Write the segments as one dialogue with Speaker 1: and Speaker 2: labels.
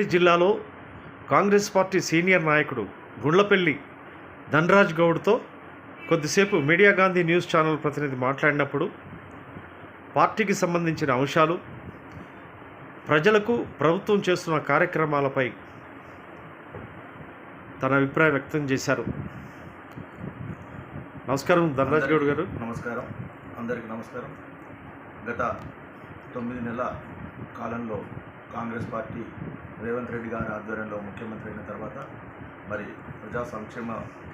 Speaker 1: రంగారెడ్డి జిల్లాలో Congress party senior నాయకుడు గుండ్లపల్లి ధనరాజ్ గౌడ్తో కొద్దిసేపు మీడియా గాంధీ న్యూస్ ఛానల్ ప్రతినిధి మాట్లాడినప్పుడు పార్టీకి సంబంధించిన అంశాలు ప్రజలకు ప్రభుత్వం చేస్తున్న కార్యక్రమాలపై తన అభిప్రాయం వ్యక్తం చేశారు. నమస్కారం ధనరాజ్ గౌడ్ గారు.
Speaker 2: నమస్కారం. అందరికీ నమస్కారం. గత తొమ్మిది నెలల కాలంలో కాంగ్రెస్ పార్టీ రేవంత్ రెడ్డి గారి ఆధ్వర్యంలో ముఖ్యమంత్రి అయిన తర్వాత మరి ప్రజా సంక్షేమ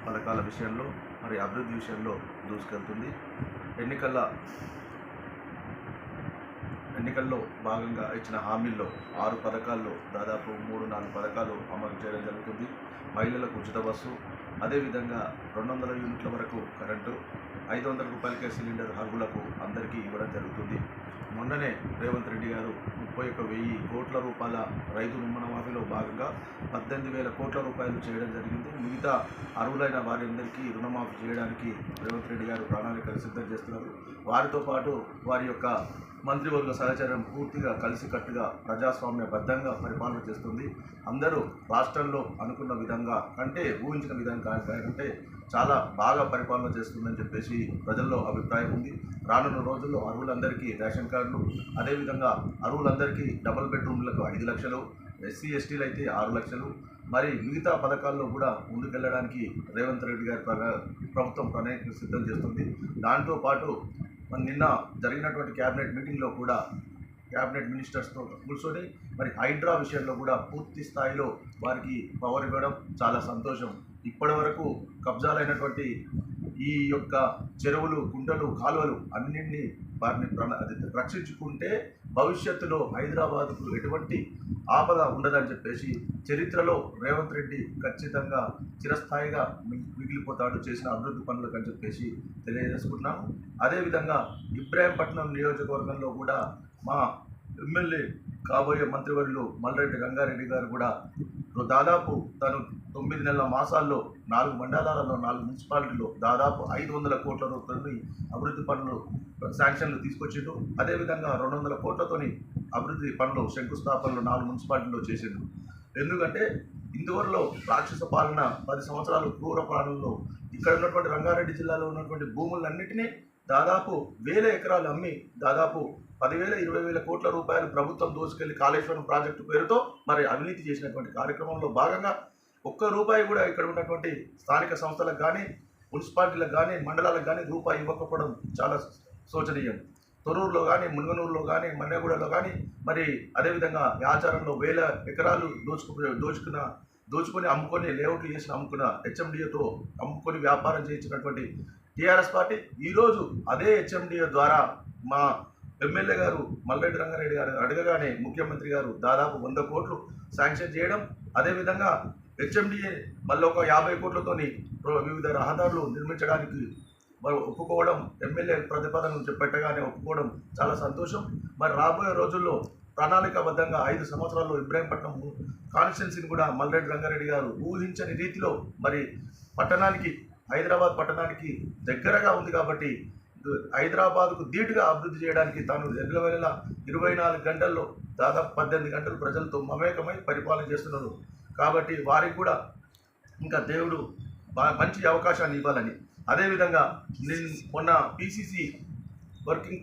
Speaker 2: పథకాల విషయంలో మరి అభివృద్ధి విషయంలో దూసుకెళ్తుంది. ఎన్నికల ఎన్నికల్లో భాగంగా ఇచ్చిన హామీల్లో ఆరు పథకాల్లో దాదాపు మూడు నాలుగు పథకాలు అమలు చేయడం జరుగుతుంది. మహిళలకు ఉచిత బస్సు అదేవిధంగా రెండు వందల యూనిట్ల వరకు కరెంటు ఐదు వందల రూపాయలకే సిలిండర్ అర్హులకు అందరికీ ఇవ్వడం జరుగుతుంది. మొన్ననే రేవంత్ రెడ్డి గారు ముప్పై ఒక్క వెయ్యి కోట్ల రూపాయల రైతు రుణమాఫీలో భాగంగా పద్దెనిమిది వేల కోట్ల రూపాయలు చేయడం జరిగింది. మిగతా అర్హులైన వారందరికీ రుణమాఫీ చేయడానికి రేవంత్ రెడ్డి గారు ప్రణాళికలు సిద్ధం చేస్తున్నారు. వారితో పాటు వారి యొక్క మంత్రివర్గ సహచరం పూర్తిగా కలిసికట్టుగా ప్రజాస్వామ్యబద్ధంగా పరిపాలన చేస్తుంది. అందరూ రాష్ట్రంలో అనుకున్న విధంగా అంటే ఊహించిన విధంగా కంటే చాలా బాగా పరిపాలన చేస్తుందని చెప్పేసి ప్రజల్లో అభిప్రాయం ఉంది. రానున్న రోజుల్లో అర్హులందరికీ రేషన్ కార్డులు అదేవిధంగా అర్హులందరికీ డబుల్ బెడ్రూమ్లకు ఐదు లక్షలు ఎస్సీ ఎస్టీలు అయితే ఆరు లక్షలు. మరి మిగతా పథకాల్లో కూడా ముందుకెళ్ళడానికి రేవంత్ రెడ్డి గారి ప్ర- ప్రభుత్వం ప్రణాళిక సిద్ధం చేస్తుంది. దాంతో పాటు మరి నిన్న జరిగినటువంటి క్యాబినెట్ మీటింగ్లో కూడా క్యాబినెట్ మినిస్టర్స్తో కూర్చొని మరి హైడ్రా విషయంలో కూడా పూర్తి స్థాయిలో వారికి పవర్ ఇవ్వడం చాలా సంతోషం. ఇప్పటి వరకు కబ్జాలైనటువంటి ఈ యొక్క చెరువులు కుంటలు కాలువలు అన్నింటినీ వారిని ప్ర- రక్షించుకుంటే భవిష్యత్తులో హైదరాబాద్కు ఎటువంటి ఆపద ఉండదని చెప్పేసి చరిత్రలో రేవంత్ రెడ్డి ఖచ్చితంగా చిరస్థాయిగా మిగిలిపోతాడు చేసిన అభివృద్ధి పనులకు అని చెప్పేసి తెలియజేసుకుంటున్నాము అదేవిధంగా ఇబ్రాహీంపట్నం నియోజకవర్గంలో కూడా మా ఎమ్మెల్యే కాబోయే మంత్రివర్యులు మల్రెడ్డి రంగారెడ్డి గారు కూడా దాదాపు తను తొమ్మిది నెలల మాసాల్లో నాలుగు మండలాలలో నాలుగు మున్సిపాలిటీలో దాదాపు ఐదు వందల కోట్ల రూపాయలని అభివృద్ధి పనులు శాంక్షన్లు తీసుకొచ్చిండు. అదేవిధంగా రెండు వందల కోట్లతోని అభివృద్ధి పనులు శంకుస్థాపనలు నాలుగు మున్సిపాలిటీలో చేసిండు. ఎందుకంటే ఇందువరలో రాక్షస పాలన పది సంవత్సరాలు క్రూర పాలనలో ఇక్కడ ఉన్నటువంటి రంగారెడ్డి జిల్లాలో ఉన్నటువంటి భూములన్నింటినీ దాదాపు వేల ఎకరాలు అమ్మి దాదాపు పదివేల ఇరవై వేల కోట్ల రూపాయలు ప్రభుత్వం దోసుకెళ్ళి కాళేశ్వరం ప్రాజెక్టు పేరుతో మరి అవినీతి చేసినటువంటి కార్యక్రమంలో భాగంగా ఒక్క రూపాయి కూడా ఇక్కడ ఉన్నటువంటి స్థానిక సంస్థలకు కానీ మున్సిపాలిటీలకు కానీ మండలాలకు కానీ రూపాయి ఇవ్వకపోవడం చాలా శోచనీయం. తొరూరులో కానీ మునగనూరులో కానీ మన్నెగూడలో కానీ మరి అదేవిధంగా వ్యాచారంలో వేల ఎకరాలు దోచుకు దోచుకున్న దోచుకొని అమ్ముకొని లేఅవుట్లు చేసిన అమ్ముకున్న హెచ్ఎండిఏతో అమ్ముకొని వ్యాపారం చేయించినటువంటి టీఆర్ఎస్ పార్టీ ఈరోజు అదే హెచ్ఎండిఏ ద్వారా మా ఎమ్మెల్యే గారు మల్లెడ్డి రంగారెడ్డి గారు అడగగానే ముఖ్యమంత్రి గారు దాదాపు వంద కోట్లు శాంక్షన్ చేయడం అదేవిధంగా హెచ్ఎండిఏ మళ్ళీ ఒక యాభై కోట్లతోని వివిధ రహదారులు నిర్మించడానికి మరి ఒప్పుకోవడం ఎమ్మెల్యే ప్రతిపాదనలు చెప్పట్టగానే ఒప్పుకోవడం చాలా సంతోషం. మరి రాబోయే రోజుల్లో ప్రణాళికాబద్ధంగా ఐదు సంవత్సరాల్లో ఇబ్రాహీంపట్నం కాన్స్టిట్యున్సీని కూడా మల్లెడ్డి రంగారెడ్డి గారు ఊహించని రీతిలో మరి పట్టణానికి హైదరాబాద్ పట్టణానికి దగ్గరగా ఉంది కాబట్టి హైదరాబాద్కు ధీటుగా అభివృద్ధి చేయడానికి తాను ఎల్లవేళలా ఇరవై నాలుగు గంటల్లో దాదాపు పద్దెనిమిది గంటలు ప్రజలతో మమేకమై పరిపాలన చేస్తున్నారు కాబట్టి వారికి కూడా ఇంకా దేవుడు మంచి అవకాశాన్ని ఇవ్వాలని. అదేవిధంగా నేను మొన్న పీసీసీ వర్కింగ్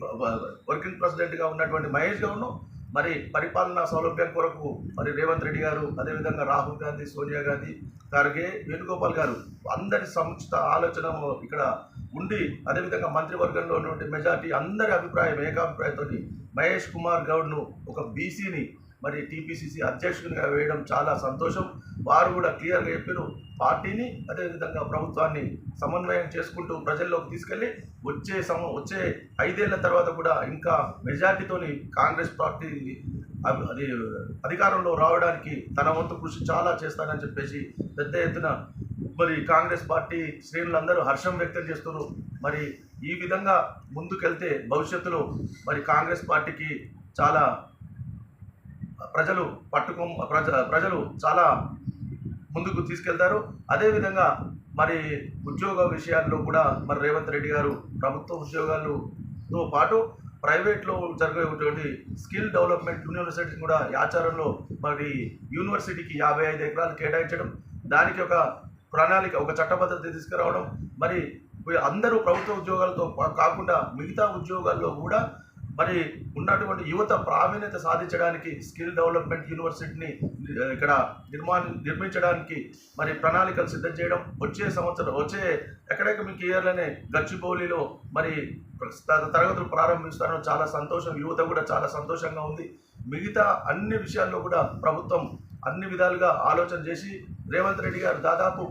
Speaker 2: వర్కింగ్ ప్రెసిడెంట్గా ఉన్నటువంటి మహేష్ గౌడ్ను మరి పరిపాలనా సౌలభ్యం కొరకు మరి రేవంత్ రెడ్డి గారు అదేవిధంగా రాహుల్ గాంధీ సోనియా గాంధీ ఖర్గే వేణుగోపాల్ గారు అందరి సముచిత ఆలోచన ఇక్కడ ఉండి అదేవిధంగా మంత్రివర్గంలో ఉన్నటువంటి మెజార్టీ అందరి అభిప్రాయం ఏకాభిప్రాయంతో మహేష్ కుమార్ గౌడ్ను ఒక బీసీని మరి టీపీసీసీ అధ్యక్షునిగా వేయడం చాలా సంతోషం. వారు కూడా క్లియర్గా చెప్పారు పార్టీని అదేవిధంగా ప్రభుత్వాన్ని సమన్వయం చేసుకుంటూ ప్రజల్లోకి తీసుకెళ్ళి వచ్చే సమ వచ్చే ఐదేళ్ళ తర్వాత కూడా ఇంకా మెజార్టీతోని కాంగ్రెస్ పార్టీ అది అధికారంలో రావడానికి తన వంతు కృషి చాలా చేస్తానని చెప్పేసి పెద్ద ఎత్తున మరి కాంగ్రెస్ పార్టీ శ్రేణులందరూ హర్షం వ్యక్తం చేస్తున్నారు. మరి ఈ విధంగా ముందుకెళ్తే భవిష్యత్తులో మరి కాంగ్రెస్ పార్టీకి చాలా ప్రజలు పట్టుకో ప్రజ ప్రజలు చాలా ముందుకు తీసుకెళ్తారు. అదేవిధంగా మరి ఉద్యోగ విషయాల్లో కూడా మరి రేవంత్ రెడ్డి గారు ప్రభుత్వ ఉద్యోగాలతో పాటు ప్రైవేట్లో జరిగేటువంటి స్కిల్ డెవలప్మెంట్ యూనివర్సిటీ కూడా యాచారంలో మరి యూనివర్సిటీకి యాభై ఐదు ఎకరాలు కేటాయించడం దానికి ఒక ప్రణాళిక ఒక చట్టబద్ధత తీసుకురావడం మరి అందరూ ప్రభుత్వ ఉద్యోగాలతో పా- కాకుండా మిగతా ఉద్యోగాల్లో కూడా మరి ఉన్నటువంటి యువత ప్రావీణ్యత సాధించడానికి స్కిల్ డెవలప్మెంట్ యూనివర్సిటీని ఇక్కడ నిర్మాణ నిర్మించడానికి మరి ప్రణాళికలు సిద్ధం చేయడం వచ్చే సంవత్సరం వచ్చే అకాడమిక్ ఇయర్లోనే గచ్చిబౌలిలో మరి త- తరగతులు ప్రారంభిస్తారని చాలా సంతోషం యువత కూడా చాలా సంతోషంగా ఉంది. మిగతా అన్ని విషయాల్లో కూడా ప్రభుత్వం అన్ని విధాలుగా ఆలోచన చేసి రేవంత్ రెడ్డి గారు దాదాపు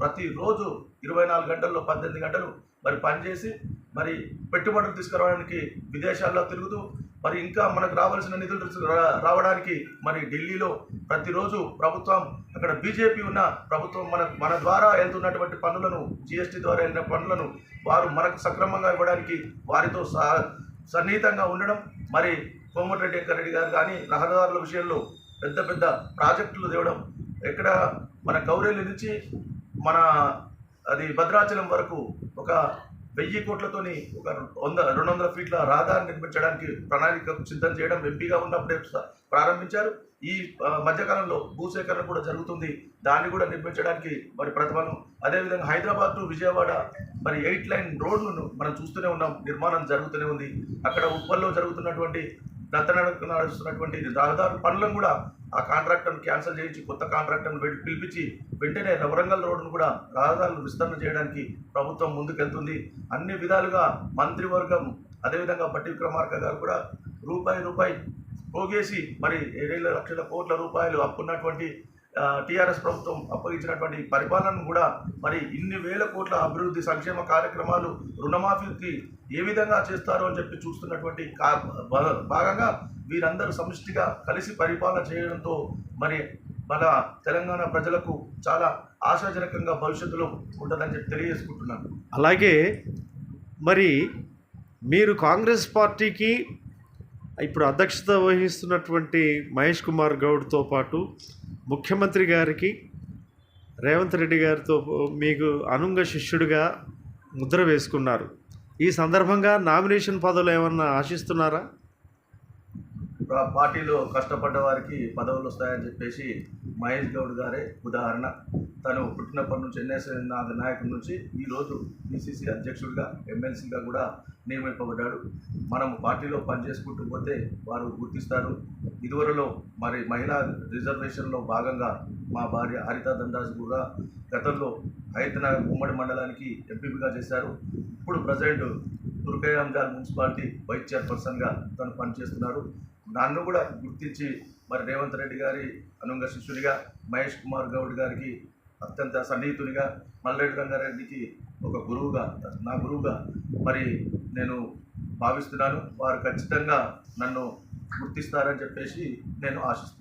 Speaker 2: ప్రతిరోజు ఇరవై నాలుగు గంటల్లో పద్దెనిమిది గంటలు మరి పనిచేసి మరి పెట్టుబడులు తీసుకురావడానికి విదేశాల్లో తిరుగుతూ మరి ఇంకా మనకు రావాల్సిన నిధులు రావడానికి మరి ఢిల్లీలో ప్రతిరోజు ప్రభుత్వం అక్కడ బీజేపీ ఉన్న ప్రభుత్వం మన మన ద్వారా వెళ్తున్నటువంటి పనులను జిఎస్టీ ద్వారా వెళ్ళిన పనులను వారు మనకు సక్రమంగా ఇవ్వడానికి వారితో సన్నిహితంగా ఉండడం మరి కోమటిరెడ్డి వెంకరెడ్డి గారు కానీ రహదారుల విషయంలో పెద్ద పెద్ద ప్రాజెక్టులు తేవడం ఎక్కడ మన గౌరెల్లి నుంచి మన అది భద్రాచలం వరకు ఒక వెయ్యి కోట్లతోని ఒక వంద రెండు వందల ఫీట్ల రహదారి నిర్మించడానికి ప్రణాళిక సిద్ధం చేయడం ఎంపీగా ఉన్నప్పుడే ప్రారంభించారు. ఈ మధ్యకాలంలో భూసేకరణ కూడా జరుగుతుంది. దాన్ని కూడా నిర్మించడానికి మరి ప్రతిఫలం. అదేవిధంగా హైదరాబాద్ టు విజయవాడ మరి ఎయిట్ లైన్ రోడ్లను మనం చూస్తూనే ఉన్నాం. నిర్మాణం జరుగుతూనే ఉంది. అక్కడ ఉప్పల్లో జరుగుతున్నటువంటి దత్తనడక నడుస్తున్నటువంటి రహదారు పనులను కూడా ఆ కాంట్రాక్టర్ను క్యాన్సిల్ చేయించి కొత్త కాంట్రాక్టర్ను పిలిపించి వెంటనే వరంగల్ రోడ్డును కూడా రహదారులు విస్తరణ చేయడానికి ప్రభుత్వం ముందుకెళ్తుంది. అన్ని విధాలుగా మంత్రివర్గం అదేవిధంగా పట్టి విక్రమార్క గారు కూడా రూపాయి రూపాయి పోగేసి మరి ఏడేళ్ళ లక్షల కోట్ల రూపాయలు అప్పున్నటువంటి టీఆర్ఎస్ ప్రభుత్వం అప్పగించినటువంటి పరిపాలనను కూడా మరి ఇన్ని వేల కోట్ల అభివృద్ధి సంక్షేమ కార్యక్రమాలు రుణమాఫీకి ఏ విధంగా చేస్తారో అని చెప్పి చూస్తున్నటువంటి కా భా- భాగంగా వీరందరూ సమిష్టిగా కలిసి పరిపాలన చేయడంతో మరి మన తెలంగాణ ప్రజలకు చాలా ఆశాజనకంగా భవిష్యత్తులో ఉంటుందని చెప్పి తెలియజేసుకుంటున్నాను.
Speaker 1: అలాగే మరి మీరు కాంగ్రెస్ పార్టీకి ఇప్పుడు అధ్యక్షత వహిస్తున్నటువంటి మహేష్ కుమార్ గౌడ్తో పాటు ముఖ్యమంత్రి గారికి రేవంత్ రెడ్డి గారితో మీకు అనుంగ శిష్యుడిగా ముద్ర వేసుకున్నారు. ఈ సందర్భంగా నామినేషన్ పదవులు ఏమన్నా ఆశిస్తున్నారా?
Speaker 2: పార్టీలో కష్టపడ్డ వారికి పదవులు వస్తాయని చెప్పేసి మహేష్ గౌడ్ గారే ఉదాహరణ. తను పుట్టినప్పటి నుంచి ఎన్ఎస్ నాయకుడి నుంచి ఈరోజు పిసిసి అధ్యక్షుడిగా ఎమ్మెల్సీగా కూడా నియమింపబడ్డాడు. మనం పార్టీలో పనిచేసుకుంటూ పోతే వారు గుర్తిస్తారు. ఇదివరలో మరి మహిళా రిజర్వేషన్లో భాగంగా మా భార్య హరిత దండాజ్ కూడా గతంలో హైతనగర్ ఉమ్మడి మండలానికి ఎంపీపీగా చేశారు. ఇప్పుడు ప్రజెంట్ దుర్గయాంజాల్ మున్సిపాలిటీ వైస్ చైర్పర్సన్గా తను పనిచేస్తున్నారు. నన్ను కూడా గుర్తించి మరి రేవంత్ రెడ్డి గారి అనుంగ శిష్యుడిగా మహేష్ కుమార్ గౌడ్ గారికి అత్యంత సన్నిహితుడిగా మల్లెడ్డి రంగారెడ్డికి ఒక గురువుగా నా గురువుగా మరి నేను భావిస్తున్నాను. వారు ఖచ్చితంగా నన్ను గుర్తిస్తారని చెప్పేసి నేను ఆశిస్తున్నాను.